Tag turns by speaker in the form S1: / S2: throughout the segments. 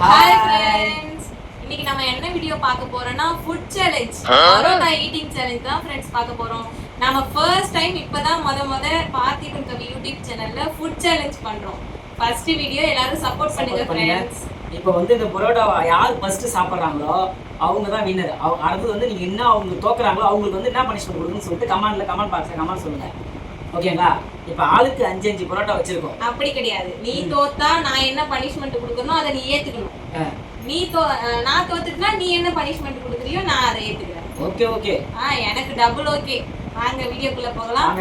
S1: Hi friends இன்னைக்கு நம்ம என்ன வீடியோ பார்க்க போறோம்னா food challenge parotta eating challenge தான் ஃப்ரெண்ட்ஸ் பார்க்க போறோம். நம்ம ஃபர்ஸ்ட் டைம் இப்பதான் முத முத பார்த்திபன் கவி யூடியூப் சேனல்ல ஃபுட் சேலஞ்ச் பண்றோம். ஃபர்ஸ்ட் வீடியோ எல்லாரும் சப்போர்ட் பண்ணுங்க. ஃப்ரெண்ட்ஸ்
S2: இப்போ வந்து இந்த பரோட்டாவை யார் ஃபர்ஸ்ட் சாப்பிட்றாங்களோ அவங்க தான் வின்னர் அடுத்தது வந்து நீங்க என்ன அவங்க தோக்குறாங்களோ அவங்களுக்கு வந்து என்ன பனிஷ்மெண்ட் கொடுக்குன்னு சொல்லிட்டு கமெண்ட்ல கமெண்ட் பாக்ஸ்ல கமெண்ட் சொல்லுங்க. ஓகேங்களா இப்போ ஆளுக்கு அஞ்சு அஞ்சு பரோட்டா வச்சிருக்கோம்.
S1: அப்படி கிடையாது. நீ தோத்தா நான் என்ன பனிஷ்மெண்ட் கொடுக்கணும் அதை நீ ஏத்துக்கணும். நீ தோ நான் தோத்துட்டுனா நீ என்ன பனிஷ்மெண்ட் கொடுக்குறியோ நான் அதை ஏத்துக்கிறேன்.
S2: ஓகே ஓகே
S1: ஆ எனக்கு டபுள் ஓகே வாங்க வீடியோக்குள்ள போகலாம்.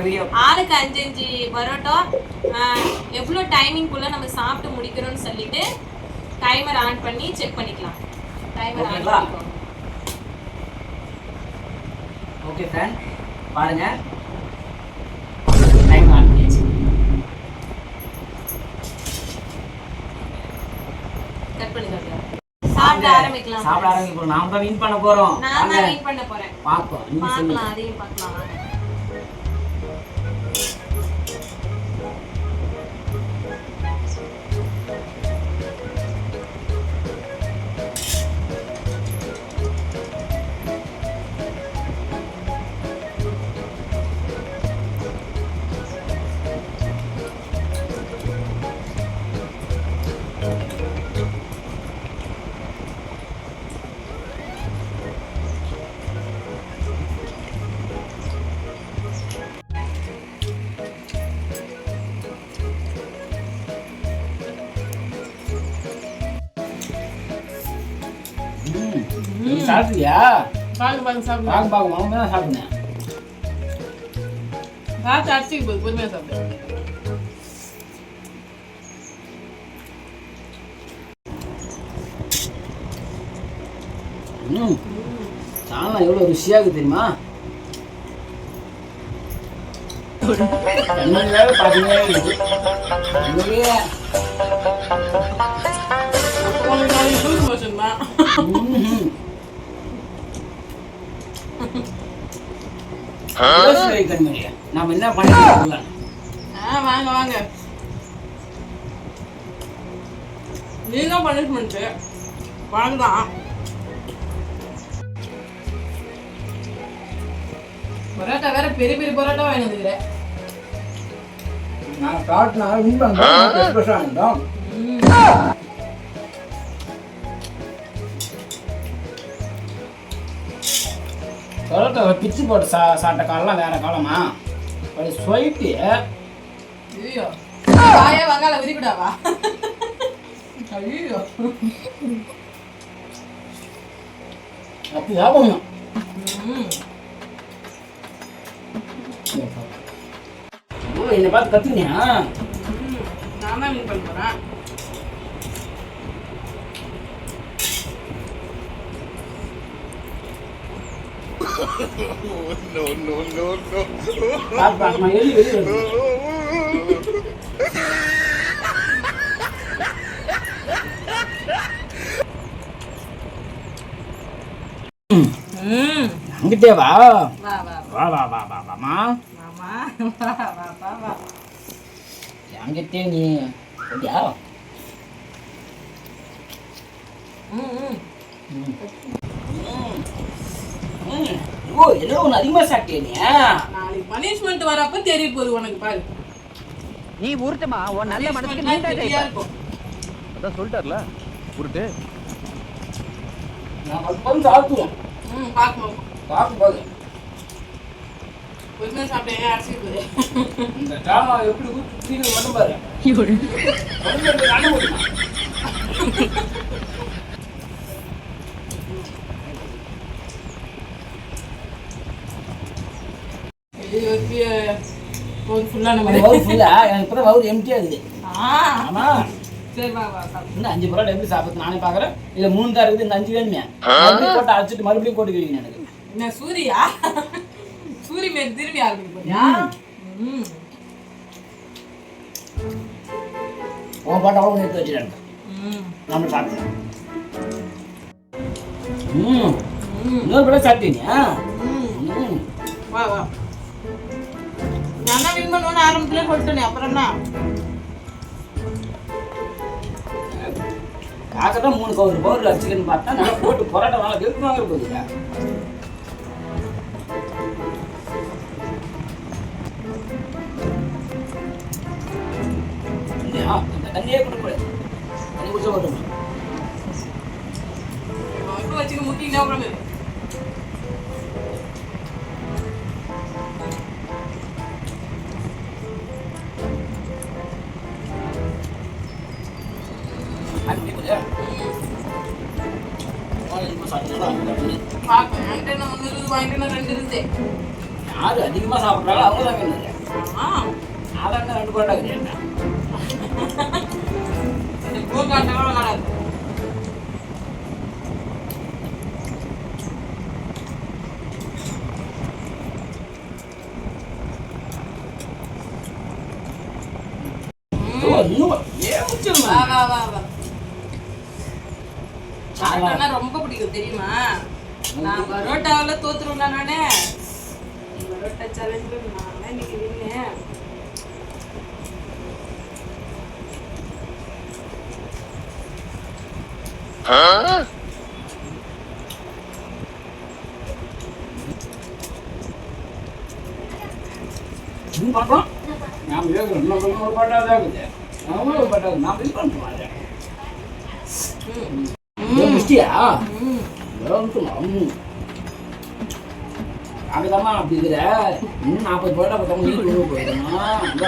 S1: ஆளுக்கு அஞ்சு அஞ்சு பரோட்டா. ஆஹ், எவ்வளோ டைமிங்குள்ள நம்ம சாப்பிட்டு முடிக்கிறோம்னு சொல்லிட்டு டைமர் ஆன் பண்ணி செக் பண்ணிக்கலாம். Timer on? பண்ணிக்கோங்க.
S2: ஓகே ஃப்ரெண்ட் பாருங்க டைம் ஆன் பண்ணியாச்சு
S1: கட் பண்ணிக்கோங்க சாப்பிட ஆரம்பிக்கலாம்.
S2: சாப்பிட ஆரம்பிப்போம் நாம தான் வின் பண்ண போறோம்.
S1: நான் தான் பண்ண போறேன்.
S2: நீங்க சொல்லுங்க.
S1: அதையும் பார்க்கலாம்
S2: சாப்பிட்டியா?
S3: பாகு பாகு சாப்பிடு.
S2: பாகு பாகு மாவு தான் சாப்பிடுனேன்
S3: பார்த்து அடிச்சுக்கு போகுது பொறுமையாக சாப்பிடு.
S2: ம். சாணம் எவ்வளோ ருசியாக தெரியுமா? பார்த்தீங்கன்னா யோசிச்சு கண்மணி நாம என்ன பண்ணிக்கலாம்
S3: ஆ வாங்க வாங்க. நீங்க பனிஷ்மெண்ட்டு வாங்க தான் பரோட்டா வேற பெரிய பெரிய பரோட்டா வாங்கி வந்துக்கிறேன்
S2: நான் காட்டினா வின் பண்ணுறோம் பரோட்டா பிச்சு போட்டு சா சாப்பிட்ட காலம்லாம் வேற காலமா? அப்படி சொல்லிட்டு.
S3: ஐயோ. காயா வங்காள விரிக்கூடாவா ஐயோ.
S2: அப்படி ஞாபகம் என்னை பார்த்து கத்துக்கினியா.
S3: நான் தான் வின் பண்ண போறேன்.
S2: no, no, no, no. Bak
S3: bak
S2: mày yürü
S3: yürü. அங்கிட்டே
S2: வா வா வா வா
S3: வா வாமா
S2: அங்கிட்டே நீ அப்படியா
S3: ம் ம்
S2: ம் ஓ ஏதோ ஒன்று அதிகமாக சாப்பிட்டியா நீ?
S3: நாளைக்கு பனிஷ்மெண்ட் வரப்ப தெரிய போகுது உனக்கு பாரு.
S4: நீ உருட்டுமா? உன் நல்ல மனசுக்கு நீண்டா
S3: இருக்கும்
S4: அதான் சொல்லிட்டார்ல உருட்டு.
S2: நான் பத்து சாப்பிடுவேன்
S3: ம் பார்க்கணும்.
S2: பார்க்கும் போது
S3: பொறுமையா சாப்பிட்டேன் போகுது?
S2: இந்த எப்படி மட்டும் பாரு.
S3: ஒரு ஃபுல்லாக நம்ம
S2: வவுறு எனக்கு இப்பதான் வவுறு எம்டியா இருக்குது
S3: ஆ.
S2: ஆமா.
S3: சரி வா வா சாப்பிடு.
S2: இன்னும் அஞ்சு பரோட்டா எப்படி சாப்பிட்டு நானே பாக்குறேன். இல்ல மூணு தான் இருக்குது இந்த அஞ்சு வேணுமே. மறுபடியும் போட்டு அரைச்சிட்டு மறுபடியும் போட்டுக்கிறீங்க எனக்கு.
S3: என்ன சூரியா? சூரி மாரி திரும்பி ஆரம்பிக்க போறியா? ம்.
S2: உன் பாட்டு அவ்வளோ எடுத்து வச்சுட்டாங்க
S3: ம்.
S2: நம்ம சாப்பிட்டோம் ம்.
S3: ம்.
S2: இன்னொரு படம் சாப்பிட்டீங்க
S3: ம். வா வா. நான் தான் வின் பண்ணுவேன்னு ஆரம்பத்திலே சொல்லிட்டேனே அப்புறம் என்ன?
S2: பார்க்கதான் மூணு கவுரு பவுரில் வச்சுக்கன்னு பார்த்தா நல்லா போட்டு பரோட்டா நல்லா போகுதுங்க தண்ணியா இந்த தண்ணியே கொடுக்கூடாது தண்ணி குடிச்சா
S3: இப்போ வச்சுக்க முக்கியம் ஒன்று இருக்குது வாங்கிட்டு நான் ரெண்டு இருந்தே
S2: யார் அதிகமாக சாப்பிட்றாங்களோ அவங்க தான் வேணும்
S3: ஆமாம்
S2: அதான் ரெண்டு பரோட்டா கிடையாது
S3: இந்த கோகாட்டெல்லாம் விளாடாது.
S2: இன்னும் ஏன்
S3: வா
S2: முடிச்சிருமா
S3: வா வா. வா பரோட்டானா ரொம்ப பிடிக்கும் தெரியுமா? நான் பரோட்டாவில் தோத்துருவேன் நானே. பரோட்டா சேலஞ்சில் நான் இன்னைக்கு
S2: இன்னும் பண்ணுறோம் நாம் கேட்குறோம் இன்னும் ஒரு பரோட்டா தான் இருக்குது நாமளும் ஒரு பரோட்டா நாம் இது பண்ணுறோம் அதை
S3: ம்.
S2: அதுதாம்மா அப்படி இருக்கிற இன்னும் நாற்பது பரோட்டா பத்தவங்க நீ கொண்டு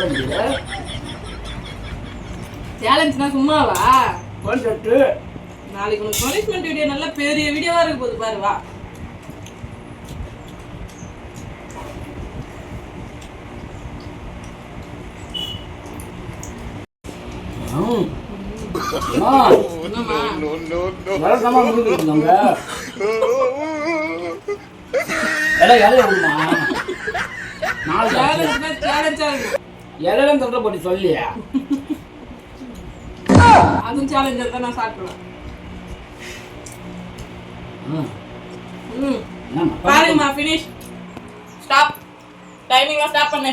S2: முடியுது
S3: சேலஞ்ச்னா சும்மாவா நாளைக்கு உனக்கு பனிஷ்மெண்ட் வீடியோ நல்ல பெரிய வீடியோவா இருக்க போகுது பாரு வா.
S2: வரதாம்மா முடிவு இருந்தாங்க எல்லாம் இலைய விடுமா இலையில போட்டு சொல்லியா
S3: அதுவும் சேலஞ்சர் தான் நான் சாப்பிடுவேன் பாருங்கம்மா ஃபினிஷ் ஸ்டாப் டைமிங்லாம் ஸ்டாப் பண்ணு.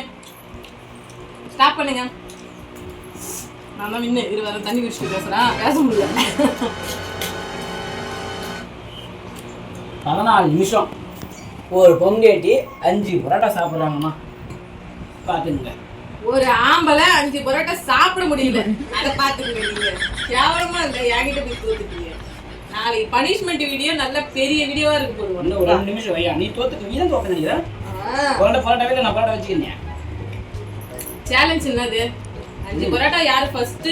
S3: ஸ்டாப் பண்ணுங்க. நான் தான் நின்று இரு வர தண்ணி குடிச்சிட்டு பேசுகிறேன் பேச முடியல.
S2: பதினாலு நிமிஷம். ஒரு பொங்கேட்டி அஞ்சு பரோட்டா சாப்பிட்றாங்கம்மா. பார்த்துங்க
S3: ஒரு ஆம்பளை அஞ்சு பரோட்டா சாப்பிட முடியல. அதை பார்த்துக்கங்க நீங்க. கேவலமா இல்லை என்கிட்ட போய் தோத்துட்டீங்க. நாளைக்கு பனிஷ்மெண்ட் வீடியோ நல்ல பெரிய வீடியோவா இருக்கு போது
S2: இன்னும் ஒரு ரெண்டு நிமிஷம் வையா நீ தோத்துக்கு நீ தான் தோக்க நினைக்கிறேன் பரோட்டா பரோட்டாவே நான் பரோட்டா வச்சுக்கிறேன்.
S3: சேலஞ்ச் என்னது? அஞ்சு பரோட்டா யார் ஃபர்ஸ்ட்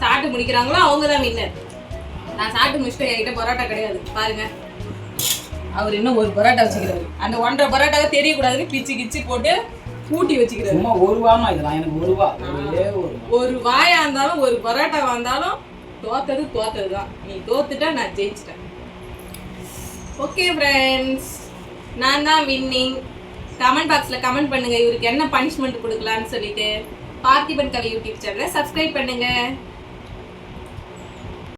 S3: சாப்பிட்டு முடிக்கிறாங்களோ அவங்க தான் வின்னர் நான் சாப்பிட்டு முடிச்சிட்டேன் என்கிட்ட பரோட்டா கிடையாது. பாருங்க. அவர் இன்னும் ஒரு பரோட்டா வச்சுக்கிறாரு. அந்த ஒன்றரை பரோட்டாவை தெரியக்கூடாதுன்னு பிச்சு கிச்சு போட்டு கூட்டி வச்சுக்கிறாரு.
S2: சும்மா ஒரு வாமா இதெல்லாம் எனக்கு ஒரு வா.
S3: ஒரு வாயா இருந்தாலும் ஒரு பரோட்டா வந்தாலும் தோத்தது தோத்தது தான் நீ தோத்துட்டா நான் ஜெயிச்சிட்டேன். ஓகே ஃப்ரெண்ட்ஸ் நான் தான் வின்னிங் கமெண்ட் பாக்ஸில் கமெண்ட் பண்ணுங்க. இவருக்கு என்ன பனிஷ்மெண்ட் கொடுக்கலான்னு சொல்லிட்டு. பார்த்திபன் கலை யூடியூப் சேனலை சப்ஸ்கிரைப் பண்ணுங்கள்